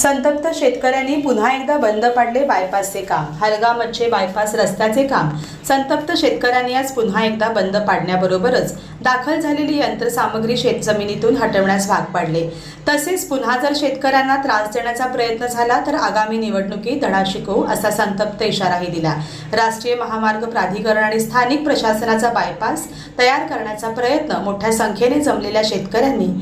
संतप्त शेतकऱ्यांनी पुन्हा एकदा बंद पाडले बायपासचे काम. हलगा मच्छे बायपास रस्त्याचे काम. संतप्त शेतकऱ्यांनी आज पुन्हा एकदा बंद पाडण्याबरोबरच दाखल झालेली यंत्रसामग्री शेतजमिनीतून हटवण्यास भाग पाडले. तसेच पुन्हा जर शेतकऱ्यांना त्रास देण्याचा प्रयत्न झाला तर आगामी निवडणुकीत धडा शिकवू असा संतप्त इशाराही दिला. राष्ट्रीय महामार्ग प्राधिकरण आणि स्थानिक प्रशासनाचा बायपास तयार करण्याचा प्रयत्न मोठ्या संख्येने जमलेल्या शेतकऱ्यांनी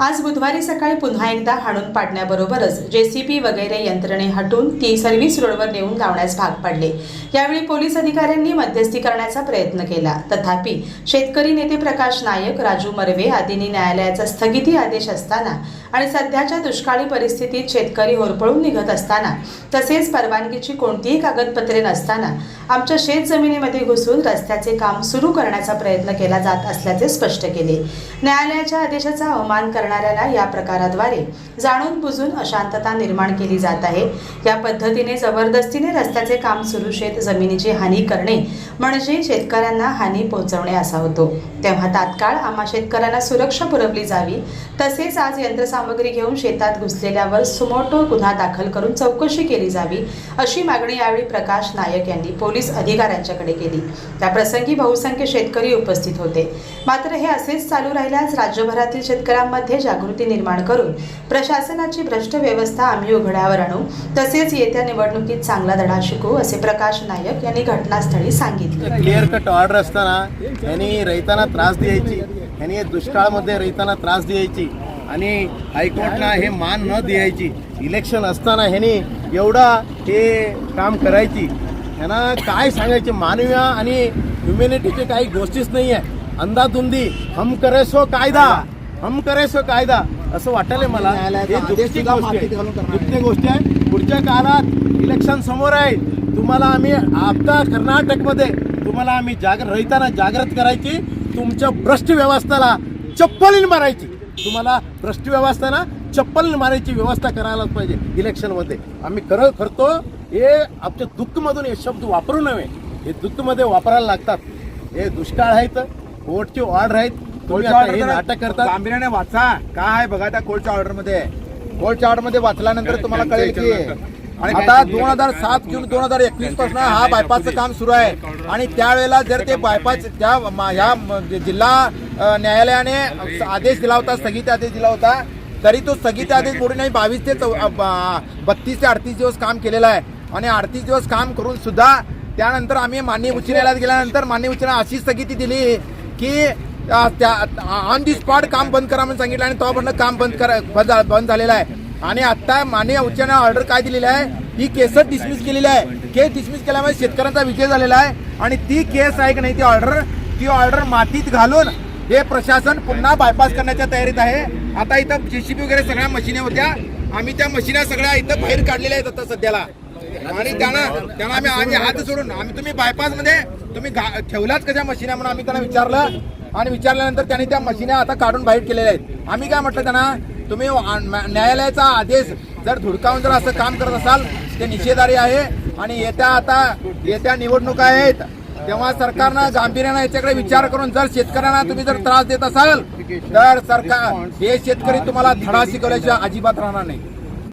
आज बुधवारी सकाळी पुन्हा एकदा हाणून पाडण्याबरोबरच जेसीबी वगैरे यंत्रणे हटून ती सर्व्हिस रोडवर नेऊन लावण्यास भाग पाडले. यावेळी पोलीस अधिकाऱ्यांनी मध्यस्थी करण्याचा प्रयत्न केला. तथापि शेतकरी नेते प्रकाश नायक राजू मर्वे आदींनी न्यायालयाचा स्थगिती आदेश असताना आणि सध्याच्या दुष्काळी परिस्थितीत शेतकरी होरपळून निघत असताना तसेच परवानगीची कोणतीही कागदपत्रे नसताना आमच्या शेत जमिनीमध्ये घुसून रस्त्याचे काम सुरू करण्याचा प्रयत्न केला जात असल्याचे स्पष्ट केले. न्यायालयाच्या आदेशाचा अवमान करणाऱ्याला या प्रकाराद्वारे जाणून बुजून अशांतता निर्माण केली जात आहे. या पद्धतीने जबरदस्तीने रस्त्याचे काम सुरू शेत जमिनीची हानी करणे म्हणजे शेतकऱ्यांना हानी पोहोचवणे असा होतो. तेव्हा तात्काळ आम्हा शेतकऱ्यांना सुरक्षा पुरवली जावी तसेच आज यंत्रसामग्री घेऊन शेतात घुसलेल्यावर सुमोटो गुन्हा दाखल करून चौकशी केली जावी अशी मागणी यावेळी प्रकाश नायक यांनी पोलीस अधिकाऱ्यांच्याकडे केली. त्याप्रसंगी बहुसंख्य शेतकरी उपस्थित होते. मात्र हे असेच चालू राहिल्यास राज्यभरातील शेतकऱ्यांमध्ये जागृती निर्माण करून प्रशासनाची भ्रष्ट व्यवस्था आम्ही उघड्यावर आणू तसेच येत्या निवडणुकीत चांगला धडा शिकू असे प्रकाश नायक यांनी घटनास्थळी सांगितले. क्लिअर कट ऑर्डर असताना यांनी रहिताना त्रास द्यायची यांनी दुष्काळामध्ये रैतांना त्रास द्यायची आणि हायकोर्टला हे मान न द्यायची. इलेक्शन असताना ह्यांनी एवढा हे काम करायची. ह्यांना काय सांगायचे? मानवीय आणि ह्युमॅनिटीचे काही गोष्टीच नाही आहे अंदाधुंदी हम करे सो कायदा हम करे सो कायदा. असं वाटायला मला. हे दुःखची गोष्ट आहे. दुःखची गोष्ट आहे. पुढच्या काळात इलेक्शन समोर आहे. तुम्हाला आम्ही आता कर्नाटकमध्ये तुम्हाला आम्ही जागर रहिताना जागृत करायची. तुमच्या भ्रष्ट व्यवस्थेला चप्पलीने मारायची. तुम्हाला भ्रष्ट व्यवस्थेला चप्पल मारायची व्यवस्था करायलाच पाहिजे इलेक्शनमध्ये. आम्ही खरं करतो हे आमच्या दुःखमधून हे शब्द वापरू नये. हे दुःखमध्ये वापरायला लागतात. हे दुष्काळ आहेत कोर्टचे ऑर्डर आहेत. तुम्ही आता हे नाटक करतात. गांभीर्याने वाचा. काय आहे बघा त्या कोर्टच्या ऑर्डरमध्ये. कोर्टच्या ऑर्डरमध्ये वाचल्यानंतर तुम्हाला कळेल की आता दोन हजार सात जून दोन हजार एकवीसपासून हा बायपासचं काम सुरू आहे. आणि त्यावेळेला जर ते बायपास त्या ह्या म- जिल्हा न्यायालयाने आदेश दिला होता स्थगित आदेश दिला होता तरी तो स्थगित आदेश मोडून नाही बावीस ते चौ- बत्तीस ते अडतीस दिवस काम केलेलं आहे. आणि अडतीस दिवस काम करून सुद्धा त्यानंतर आम्ही मान्य उच्च न्यायालयात गेल्यानंतर मान्य उच्च अशी स्थगिती दिली की त्या ऑन दी स्पॉट काम बंद करा म्हणून सांगितलं आणि तेव्हापासून काम बंद करा बंद झा- बंद झालेलं आहे. आणि आता माने उच्च न्यायालयाने ऑर्डर काय दिलेली आहे? ही केसच डिसमिस केलेली आहे. केस डिसमिस केल्यामुळे शेतकऱ्यांचा विजय झालेला आहे. आणि ती केस आहे की नाही ती ऑर्डर ती ऑर्डर मातीत घालून हे प्रशासन पुन्हा बायपास करण्याच्या तयारीत आहे. आता इथं जेसीबी वगैरे सगळ्या मशिनी होत्या आम्ही त्या मशिना सगळ्या इथं बाहेर काढलेल्या आहेत आता सध्याला. आणि त्यांना त्यांना आम्ही आम्ही हात सोडून आम्ही तुम्ही बायपासमध्ये तुम्ही ठेवलाच कशा मशिन्या म्हणून आम्ही त्यांना विचारलं. आणि विचारल्यानंतर त्यांनी त्या मशिना आता काढून बाहेर केलेल्या आहेत. आम्ही काय म्हटलं त्यांना? तुम्ही न्यायालयाचा आदेश जर धुडकावून जर असं काम करत असाल ते निषेधारी आहे. आणि येत्या आता येत्या निवडणुका आहेत तेव्हा सरकारनं गांभीर्यानं याच्याकडे विचार करून जर शेतकऱ्यांना तुम्ही जर त्रास देत असाल तर सरकार हे शेतकरी तुम्हाला धडा शिकवल्याशिवाय अजिबात राहणार नाही.